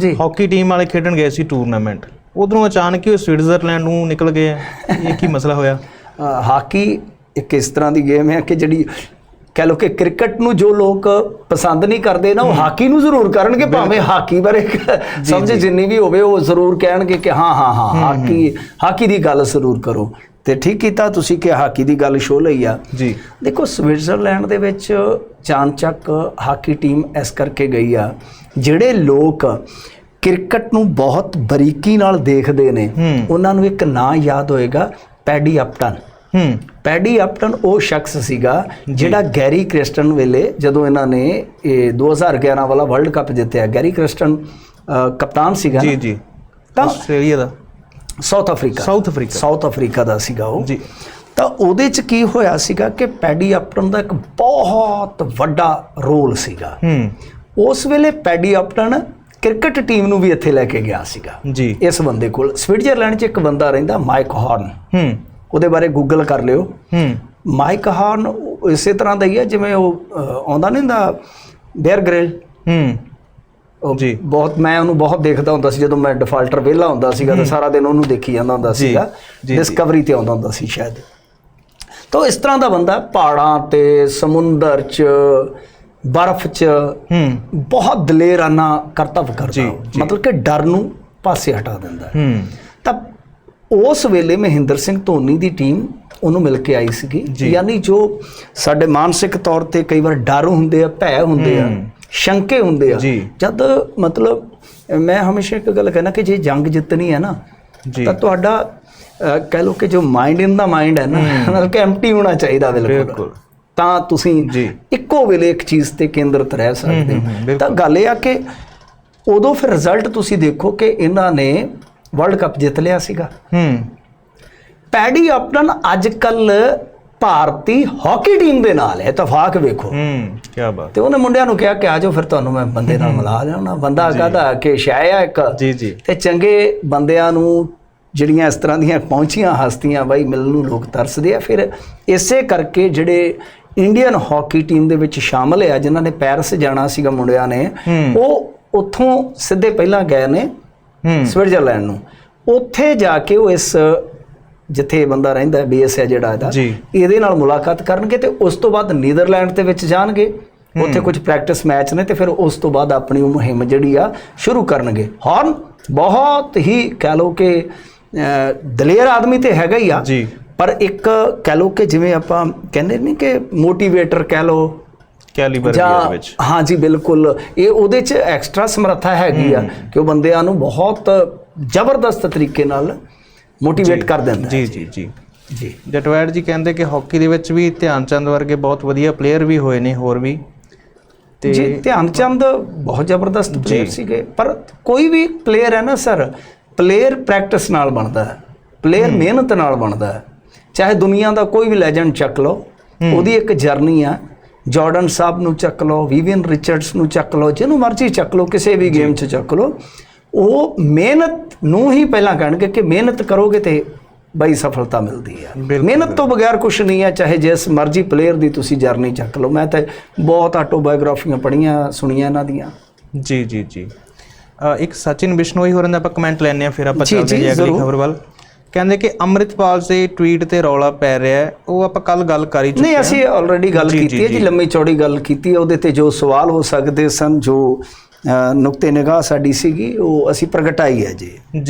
ਜੀ। Hockey team ਵਾਲੇ ਖੇਡਣ ਗਏ ਸੀ ਟੂਰਨਾਮੈਂਟ। ਉਧਰੋਂ ਅਚਾਨਕ ਹੀ ਉਹ ਸਵਿਟਜ਼ਰਲੈਂਡ ਨੂੰ ਨਿਕਲ ਗਏ। ਇਹ ਕੀ ਮਸਲਾ ਹੋਇਆ? ਹਾਕੀ ਇੱਕ ਇਸ ਤਰ੍ਹਾਂ ਦੀ ਗੇਮ ਹੈ ਕਿ ਜਿਹੜੀ ਕਹਿ ਲੋ ਕਿ ਕ੍ਰਿਕਟ ਨੂੰ ਜੋ ਲੋਕ ਪਸੰਦ ਨਹੀਂ ਕਰਦੇ ਨਾ ਉਹ ਹਾਕੀ ਨੂੰ ਜ਼ਰੂਰ ਕਰਨਗੇ ਭਾਵੇਂ ਹਾਕੀ ਬਾਰੇ ਸਮਝ ਜਿੰਨੀ ਵੀ ਹੋਵੇ ਉਹ ਜ਼ਰੂਰ ਕਹਿਣਗੇ ਕਿ ਹਾਂ ਹਾਂ ਹਾਂ। ਹਾਕੀ ਹਾਕੀ ਦੀ ਗੱਲ ਜ਼ਰੂਰ ਕਰੋ। ਤੇ ਠੀਕ ਕੀਤਾ ਤੁਸੀਂ ਕਿ ਹਾਕੀ ਦੀ ਗੱਲ ਸ਼ੋ ਲਈ ਆ। ਜੀ। ਦੇਖੋ ਸਵਿਟਜ਼ਰਲੈਂਡ ਦੇ ਵਿੱਚ ਚਾਨਚੱਕ ਹਾਕੀ ਟੀਮ ਇਸ ਕਰਕੇ ਗਈ ਆ ਜਿਹੜੇ ਲੋਕ ਕ੍ਰਿਕਟ ਨੂੰ ਬਹੁਤ ਬਰੀਕੀ ਨਾਲ ਦੇਖਦੇ ਨੇ। ਉਹਨਾਂ ਨੂੰ ਇੱਕ ਨਾਂ ਯਾਦ ਹੋਏਗਾ ਪੈਡੀ ਅਪਟਨ ਹੂੰ। ਪੈਡੀ ਅਪਟਨ ਉਹ ਸ਼ਖਸ ਸੀਗਾ ਜਿਹੜਾ ਗੈਰੀ ਕ੍ਰਿਸਟਨ ਵੇਲੇ ਜਦੋਂ ਇਹਨਾਂ ਨੇ ਇਹ 2011 ਵਾਲਾ ਵਰਲਡ ਕੱਪ ਜਿੱਤਿਆ ਗੈਰੀ ਕ੍ਰਿਸਟਨ ਕਪਤਾਨ ਸੀਗਾ ਜੀ? ਜੀ। ਤਾਂ ਆਸਟ੍ਰੇਲੀਆ ਦਾ। South Africa South Africa South Africa ਦਾ ਸੀਗਾ ਉਹ। ਜੀ। ਤਾਂ ਉਹਦੇ ਚ ਕੀ ਹੋਇਆ ਸੀਗਾ ਕਿ ਪੈਡੀ ਅਪਟਨ ਦਾ ਇੱਕ ਬਹੁਤ ਵੱਡਾ ਰੋਲ ਸੀਗਾ। ਹੂੰ। ਉਸ ਵੇਲੇ ਪੈਡੀ ਅਪਟਨ ਕ੍ਰਿਕਟ ਟੀਮ ਨੂੰ ਵੀ ਇੱਥੇ ਲੈ ਕੇ ਗਿਆ ਸੀਗਾ। ਜੀ। ਇਸ ਬੰਦੇ ਕੋਲ। ਸਵਿਟਜ਼ਰਲੈਂਡ 'ਚ ਇੱਕ ਬੰਦਾ ਰਹਿੰਦਾ ਮਾਈਕ ਹਾਰਨ ਹੂੰ। ਉਹਦੇ ਬਾਰੇ ਗੂਗਲ ਕਰ ਲਿਓ। ਹੂੰ। ਮਾਈਕ ਹਾਰਨ ਇਸੇ ਤਰ੍ਹਾਂ ਦਾ ਹੀ ਹੈ ਜਿਵੇਂ ਉਹ ਆਉਂਦਾ ਨਹੀਂ ਹੁੰਦਾ ਬੇਅਰ ਗ੍ਰਿਲ ਹੂੰ। ਜੀ। ਬਹੁਤ ਮੈਂ ਉਹਨੂੰ ਬਹੁਤ ਦੇਖਦਾ ਹੁੰਦਾ ਸੀ ਜਦੋਂ ਮੈਂ ਡਿਫਾਲਟਰ ਵਿਹਲਾ ਹੁੰਦਾ ਸੀਗਾ ਤਾਂ ਸਾਰਾ ਦਿਨ ਉਹਨੂੰ ਦੇਖੀ ਜਾਂਦਾ ਹੁੰਦਾ ਸੀਗਾ। ਡਿਸਕਵਰੀ ਤੇ ਆਉਂਦਾ ਹੁੰਦਾ ਸੀ ਸ਼ਾਇਦ ਤਾਂ ਇਸ ਤਰ੍ਹਾਂ ਦਾ ਬੰਦਾ ਪਹਾੜਾਂ ਤੇ ਸਮੁੰਦਰ 'ਚ ਬਰਫ਼ 'ਚ ਹੂੰ ਬਹੁਤ ਦਲੇਰਾਨਾ ਕਰਤੱਵ ਕਰਦਾ। ਮਤਲਬ ਕਿ ਡਰ ਨੂੰ ਪਾਸੇ ਹਟਾ ਦਿੰਦਾ ਹੈ। ਤਾਂ ਉਸ ਵੇਲੇ ਮਹਿੰਦਰ ਸਿੰਘ ਧੋਨੀ ਦੀ ਟੀਮ ਉਹਨੂੰ ਮਿਲ ਕੇ ਆਈ ਸੀਗੀ। ਯਾਨੀ ਜੋ ਸਾਡੇ ਮਾਨਸਿਕ ਤੌਰ ਤੇ ਕਈ ਵਾਰ ਡਰ ਹੁੰਦੇ ਆ ਭੈ ਹੁੰਦੇ ਆ। ਸ਼ੰਕੇ ਹੁੰਦੇ ਆ। ਜਦ ਮਤਲਬ ਮੈਂ ਹਮੇਸ਼ਾ ਇੱਕ ਗੱਲ ਕਹਿਣਾ ਕਿ ਜੇ ਜੰਗ ਜਿੱਤਣੀ ਹੈ ਨਾ ਤਾਂ ਤੁਹਾਡਾ ਕਹਿ ਲਓ ਕਿ ਜੋ ਮਾਈਂਡ ਇਨ ਦਾ ਮਾਈਂਡ ਹੈ ਨਾ ਮਤਲਬ ਕਿ ਐਮਟੀ ਹੋਣਾ ਚਾਹੀਦਾ ਬਿਲਕੁਲ। ਤਾਂ ਤੁਸੀਂ। ਇੱਕੋ ਵੇਲੇ ਇੱਕ ਚੀਜ਼ ਤੇ ਕੇਂਦਰਿਤ ਰਹਿ ਸਕਦੇ। ਤਾਂ ਗੱਲ ਇਹ ਆ ਕਿ ਉਦੋਂ ਫਿਰ ਰਿਜ਼ਲਟ ਤੁਸੀਂ ਦੇਖੋ ਕਿ ਇਹਨਾਂ ਨੇ ਵਰਲਡ ਕੱਪ ਜਿੱਤ ਲਿਆ ਸੀਗਾ ਹੂੰ ਪੈਡੀ ਅਪਟਨ ਅੱਜ ਕੱਲ ਭਾਰਤੀ ਹਾਕੀ ਟੀਮ ਦੇ ਨਾਲ ਹੈ ਇਤਫਾਕ ਵੇਖੋ। ਹੂੰ ਕੀ ਬਾਤ। ਤੇ ਉਹਨੇ ਮੁੰਡਿਆਂ ਨੂੰ ਕਿਹਾ ਕਿ ਆਜੋ ਫਿਰ ਤੁਹਾਨੂੰ ਮੈਂ ਬੰਦੇ ਨਾਲ ਮਿਲਾ ਲਿਆਉਣਾ ਬੰਦਾ ਕਹਦਾ ਕਿ ਸ਼ਾਇਆ ਇੱਕ। ਜੀ ਜੀ। ਤੇ ਚੰਗੇ ਬੰਦਿਆਂ ਨੂੰ ਜਿਹੜੀਆਂ ਇਸ ਤਰ੍ਹਾਂ ਦੀਆਂ ਪਹੁੰਚੀਆਂ ਹਸਤੀਆਂ ਬਾਈ ਮਿਲਣ ਨੂੰ ਲੋਕ ਤਰਸਦੇ ਆ। ਫਿਰ ਇਸੇ ਕਰਕੇ ਜਿਹੜੇ ਇੰਡੀਅਨ ਹਾਕੀ ਟੀਮ ਦੇ ਵਿੱਚ ਸ਼ਾਮਲ ਆ ਜਿਨ੍ਹਾਂ ਨੇ ਪੈਰਿਸ ਜਾਣਾ ਸੀਗਾ ਮੁੰਡਿਆਂ ਨੇ ਹੂੰ। ਉਹ ਉੱਥੋਂ ਸਿੱਧੇ ਪਹਿਲਾਂ ਗਏ ਨੇ ਹੂੰ। ਸਵਿਟਜ਼ਰਲੈਂਡ ਨੂੰ। ਉੱਥੇ ਜਾ ਕੇ ਉਹ ਇਸ ਜਿੱਥੇ ਇਹ ਬੰਦਾ ਰਹਿੰਦਾ ਹੈ ਬੇਸ ਹੈ ਜਿਹੜਾ ਇਹਦਾ। ਇਹਦੇ ਨਾਲ ਮੁਲਾਕਾਤ ਕਰਨਗੇ ਤੇ ਉਸ ਤੋਂ ਬਾਅਦ ਨੀਦਰਲੈਂਡ ਦੇ ਵਿੱਚ ਜਾਣਗੇ। ਉੱਥੇ ਕੁਝ ਪ੍ਰੈਕਟਿਸ ਮੈਚ ਨੇ ਤੇ ਫਿਰ ਉਸ ਤੋਂ ਬਾਅਦ ਆਪਣੀ ਉਹ ਮੁਹਿੰਮ ਜਿਹੜੀ ਆ ਸ਼ੁਰੂ ਕਰਨਗੇ। ਹਾਰਨ ਬਹੁਤ ਹੀ ਕਹਿ ਲਓ ਕਿ ਦਲੇਰ ਆਦਮੀ ਤੇ ਹੈਗਾ ਹੀ ਆ। ਜੀ। ਪਰ ਇੱਕ ਕਹਿ ਲਓ ਕਿ ਜਿਵੇਂ ਆਪਾਂ ਕਹਿੰਦੇ ਨਹੀਂ ਕਿ ਮੋਟੀਵੇਟਰ ਕਹਿ ਲਓ ਕੈਲੀਬਰ ਦੇ ਵਿੱਚ। ਹਾਂ ਜੀ ਬਿਲਕੁਲ। ਇਹ ਉਹਦੇ ਚ ਐਕਸਟਰਾ ਸਮਰੱਥਾ ਹੈਗੀ ਆ ਕਿ ਉਹ ਬੰਦਿਆਂ ਨੂੰ ਬਹੁਤ ਜ਼ਬਰਦਸਤ ਤਰੀਕੇ ਨਾਲ ਮੋਟੀਵੇਟ ਕਰ ਦਿੰਦਾ ਜੀ ਜੀ ਜੀ। ਜੀ। ਜਟਵੈੜ ਜੀ ਕਹਿੰਦੇ ਕਿ ਹਾਕੀ ਦੇ ਵਿੱਚ ਵੀ ਧਿਆਨ ਚੰਦ ਵਰਗੇ ਬਹੁਤ ਵਧੀਆ ਪਲੇਅਰ ਵੀ ਹੋਏ ਨੇ ਹੋਰ ਵੀ। ਤੇ ਜੀ ਧਿਆਨ ਚੰਦ ਬਹੁਤ ਜ਼ਬਰਦਸਤ ਪਲੇਅਰ ਸੀਗੇ ਪਰ ਕੋਈ ਵੀ ਪਲੇਅਰ ਹੈ ਨਾ ਸਰ ਪਲੇਅਰ ਪ੍ਰੈਕਟਿਸ ਨਾਲ ਬਣਦਾ ਹੈ ਪਲੇਅਰ ਮਿਹਨਤ ਨਾਲ ਬਣਦਾ ਹੈ। ਚਾਹੇ ਦੁਨੀਆ ਦਾ ਕੋਈ ਵੀ ਲੈਜੈਂਡ ਚੱਕ ਲਓ ਉਹਦੀ ਇੱਕ ਜਰਨੀ ਆ ਜਾਰਡਨ ਸਾਹਿਬ ਨੂੰ ਚੱਕ ਲਓ ਵਿਵੀਅਨ ਰਿਚਰਡਸ ਨੂੰ ਚੱਕ ਲਓ ਜਿਹਨੂੰ ਮਰਜ਼ੀ ਚੱਕ ਲਓ ਕਿਸੇ ਵੀ ਗੇਮ 'ਚ ਚੱਕ ਲਓ। ਉਹ ਮਿਹਨਤ ਨੂੰ ਹੀ ਪਹਿਲਾਂ ਕਹਿਣਗੇ ਕਿ ਮਿਹਨਤ ਕਰੋਗੇ ਤੇ ਬਈ ਸਫਲਤਾ ਮਿਲਦੀ ਹੈ ਮਿਹਨਤ ਤੋਂ ਬਗੈਰ ਕੁਝ ਨਹੀਂ ਹੈ ਚਾਹੇ ਜਿਸ ਮਰਜ਼ੀ ਪਲੇਅਰ ਦੀ ਤੁਸੀਂ ਜਰਨੀ ਚੱਕ ਲਓ। ਮੈਂ ਤਾਂ ਬਹੁਤ ਆਟੋਬਾਇਓਗ੍ਰਾਫੀਆਂ ਪੜ੍ਹੀਆਂ ਸੁਣੀਆਂ ਇਹਨਾਂ ਦੀਆਂ। ਜੀ ਜੀ ਜੀ। ਇੱਕ ਸਚਿਨ ਬਿਸ਼ਨੋਈ ਹੋਰਾਂ ਦਾ ਆਪਾਂ ਕਮੈਂਟ ਲੈਣੇ ਆ ਫਿਰ ਆਪਾਂ ਚੱਲਦੇ ਜੀ, ਅਗਲੀ। ਖਬਰ ਵੱਲ। ਕਹਿੰਦੇ ਕਿ ਅੰਮ੍ਰਿਤਪਾਲ ਦੇ ਟਵੀਟ ਤੇ ਰੌਲਾ ਪੈ ਰਿਹਾ ਹੈ। ਉਹ ਆਪਾਂ ਕੱਲ ਗੱਲ ਕਰ ਚੁੱਕੇ ਨਹੀਂ ਅਸੀਂ ਆਲਰੇਡੀ ਗੱਲ ਕੀਤੀ ਹੈ ਜੀ। ਲੰਮੀ ਚੌੜੀ ਗੱਲ ਕੀਤੀ ਹੈ। ਉਹਦੇ ਤੇ ਜੋ ਸਵਾਲ ਹੋ ਸਕਦੇ ਸਨ ਜੋ ਨੁਕਤੇ ਨਿਗਾਹ ਸਾਡੀ ਸੀਗੀ ਉਹ ਅਸੀਂ ਪ੍ਰਗਟਾਈ ਹੈ ਜੀ। ਜੀ।